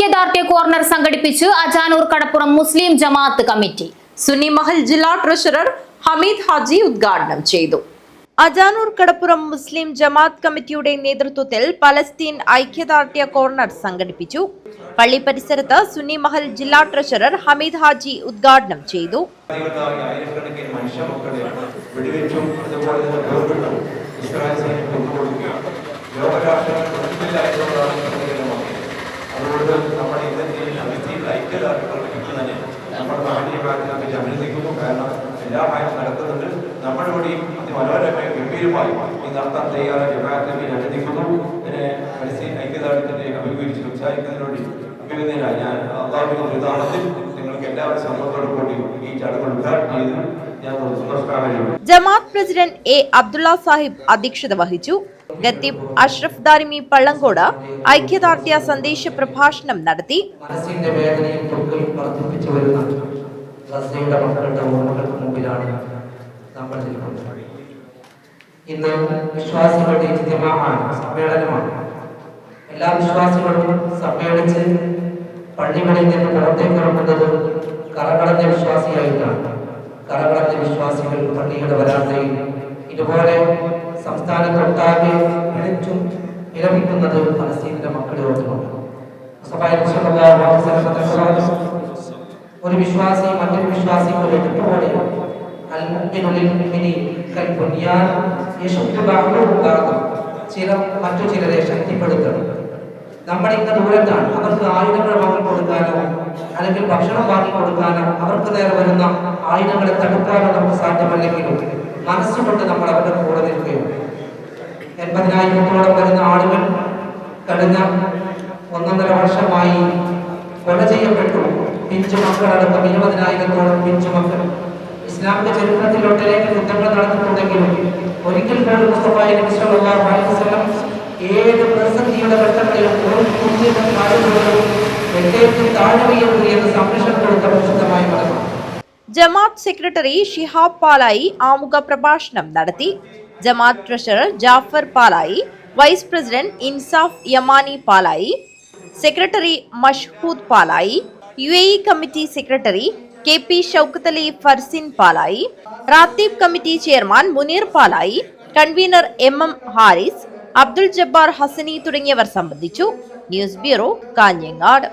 ഐക്യദാർഢ്യ corner സംഘടിപ്പിച്ചു അജാനൂർ കടപ്പുറം മുസ്ലിം ജമാഅത്ത് committee. Sunni Mahal ജില്ലാ treasurer Hameed Haji ഉദ്ഘാടനം ചെയ്തു. അജാനൂർ കടപ്പുറം മുസ്ലിം ജമാഅത്ത് കമ്മിറ്റിയുടെ നേതൃത്വത്തിൽ പലസ്തീൻ ഐക്യദാർഢ്യ കോർണർ സംഘടിപ്പിച്ചു. പള്ളി പരിസരത്ത് സുന്നി മഹൽ ജില്ലാ ട്രഷറർ ഹമീദ് ഹാജി ഉദ്ഘാടനം ചെയ്തു. ആയിരക്കണക്കിന് ഭാഗത്തും നടക്കുന്നുണ്ട്. നമ്മളിവിടെയും അതിമനോഹരമായി ഗംഭീരമായി ഈ നടത്താൻ തയ്യാറായ ജമാഅത്തിനെ അഭിനന്ദിക്കുന്നു. പിന്നെ പലസ്തീൻ ഐക്യദാർഢ്യത്തിന്റെ അഭിമുഖീകരിച്ച് സംസാരിക്കുന്നതിനോട് അഭിനന്ദനായി ഞാൻ അള്ളാഹുവിന്റെ ദുരിതാമത്തിൽ നിങ്ങൾക്ക് എല്ലാവരും സമ്മതത്തോടു കൂടി ഈ ചടങ്ങ് ഉദ്ഘാടനം ചെയ്ത് ജമാഅത്ത് പ്രസിഡന്റ് എ അബ്ദുള്ള സാഹിബ് അധ്യക്ഷത വഹിച്ചു. ഖത്തീബ് അഷ്റഫ് ദാരിമി പള്ളങ്കോട് ഐക്യദാർഢ്യ സന്ദേശ പ്രഭാഷണം നടത്തി. ഗസയുടെ മക്കളുടെ ഓർമ്മകൾക്ക് മുമ്പിലാണ് നമ്മൾ നിൽക്കുന്നത്. ഇന്ന് വിശ്വാസികളുടെ ഇജ്തിമാമാണ് സമ്മേളനമാണ്. എല്ലാ വിശ്വാസികളും സമ്മേളിച്ച് പള്ളികളിൽ നിന്ന് പുറത്തേക്ക് ഇറങ്ങുന്നത് കറകളഞ്ഞ വിശ്വാസിയായിട്ടാണ്. കറകളഞ്ഞ വിശ്വാസികൾ പള്ളിയുടെ വരാന്തയിൽ ഇതുപോലെ സംസ്ഥാനത്തൊട്ടാകെ വിളിച്ചും വിലപിക്കുന്നത് ഫലസ്തീനിന്റെ മക്കളെ ഒരു വിശ്വാസി മറ്റൊരു വിശ്വാസി പോലെ എതിർപ്പോടെ ചില മറ്റു ചിലരെ ശക്തിപ്പെടുത്തണം. നമ്മൾ ഇന്ന് ദൂരത്താണ്. അവർക്ക് ആയുധങ്ങൾ വാങ്ങി കൊടുക്കാനോ അല്ലെങ്കിൽ ഭക്ഷണം വാങ്ങി കൊടുക്കാനോ അവർക്ക് നേരെ വരുന്ന ആയുധങ്ങളെ തടുക്കാനോ നമുക്ക് സാധ്യമല്ലെങ്കിലും മനസ്സുകൊണ്ട് നമ്മൾ അവരുടെ കൂടെ നിൽക്കുകയാണ്. എൺപതിനായിരത്തോളം വരുന്ന ആളുകൾ കഴിഞ്ഞ ഒന്നൊന്നര വർഷമായി കൊല ചെയ്യപ്പെട്ടു. പിഞ്ചു മക്കളടക്കം ഇരുപതിനായിരത്തോളം പിഞ്ചു മക്കൾ ഇസ്ലാമിന്റെ ചരിത്രത്തിൽ ഒട്ടനേകം യുദ്ധങ്ങൾ നടന്നിട്ടുണ്ടെങ്കിലും ഒരിക്കൽ പോലും മുസ്തഫായി നബി സല്ലല്ലാഹു അലൈഹി വസല്ലം ഏത് പ്രതിസന്ധിയുടെ ഘട്ടത്തിലും ഒരു കുഞ്ഞിനും ആളുകളും വെട്ടേറ്റും താഴ്വയും എന്ന് സംരക്ഷണം കൊടുത്ത പ്രസിദ്ധമായ മതമാണ് ജമാത്ത് സെക്രട്ടറി ഷിഹാബ് പാലായി ആമുഖ പ്രഭാഷണം നടത്തി. Jamaat treasurer Jafar Palayi vice president Insaf Yamani Palayi secretary Mashhood Palayi U A E committee secretary K P Shoukath Ali Farsin Palayi റാത്തീബ് committee chairman Muneer Palayi convener M M Haris Abdul Jabbar Hasani തുടങ്ങിയവർ സംബന്ധിച്ചു. News bureau Kanhangad.